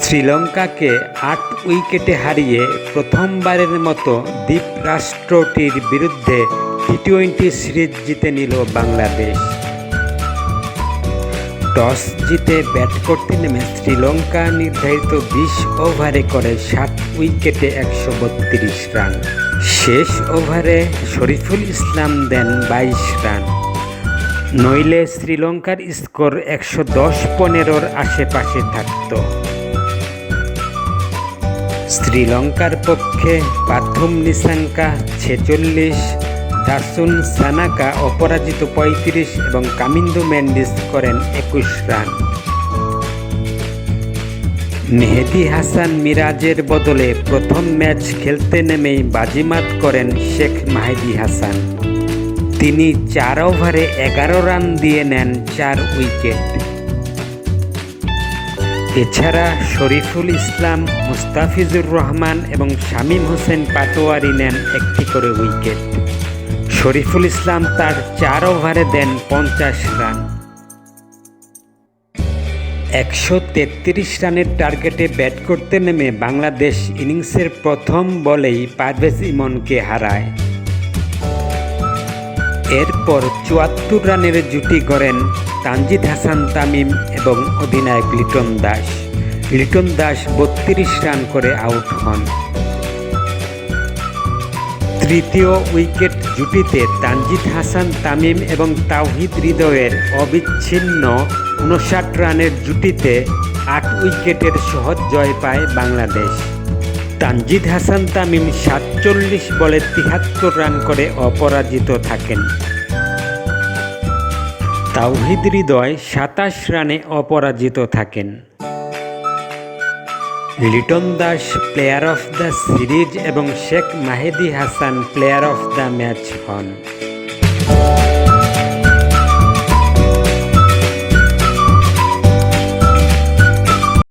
শ্রীলঙ্কাকে আট উইকেটে হারিয়ে প্রথমবারের মতো দ্বীপরাষ্ট্রটির বিরুদ্ধে টি টোয়েন্টি সিরিজ জিতে নিল বাংলাদেশ। টস জিতে ব্যাট করতে নেমে শ্রীলঙ্কা নির্ধারিত বিশ ওভারে করে সাত উইকেটে একশো বত্রিশ রান। শেষ ওভারে শরীফুল ইসলাম দেন বাইশ রান। নইলে শ্রীলঙ্কার স্কোর একশো দশ পনেরোর আশেপাশে থাকত। শ্রীলঙ্কার পক্ষে পাথুম নিসাঙ্কা ছেচল্লিশ, দাসুন সানাকা অপরাজিত পঁয়ত্রিশ এবং কামিন্দু ম্যান্ডিস করেন একুশ রান। মেহেদি হাসান মিরাজের বদলে প্রথম ম্যাচ খেলতে নেমেই বাজিমাত করেন শেখ মাহেদি হাসান। তিনি চার ওভারে এগারো রান দিয়ে নেন চার উইকেট। এছাড়া শরীফুল ইসলাম, মুস্তাফিজুর রহমান এবং শামীম হোসেন পাটোয়ারি নেন একটি করে উইকেট। শরীফুল ইসলাম তার চার ওভারে দেন পঞ্চাশ রান। একশো তেত্রিশ রানের টার্গেটে ব্যাট করতে নেমে বাংলাদেশ ইনিংসের প্রথম বলেই পারভেজ ইমনকে হারায়। এরপর চুয়াত্তর রানের জুটি গড়েন তানজিদ হাসান তামিম এবং অধিনায়ক লিটন দাস। লিটন দাস বত্রিশ রান করে আউট হন। তৃতীয় উইকেট জুটিতে তানজিদ হাসান তামিম এবং তাওহিদ হৃদয়ের অবিচ্ছিন্ন উনষাট রানের জুটিতে আট উইকেটের সহজ জয় পায় বাংলাদেশ। তানজিদ হাসান তামিম সাতচল্লিশ বলে তিহাত্তর রান করে অপরাজিত থাকেন। তাওহিদ হৃদয় সাতাশ রানে অপরাজিত থাকেন। Liton Das player of the series এবং Sheikh Mahedi Hasan player of the match হন।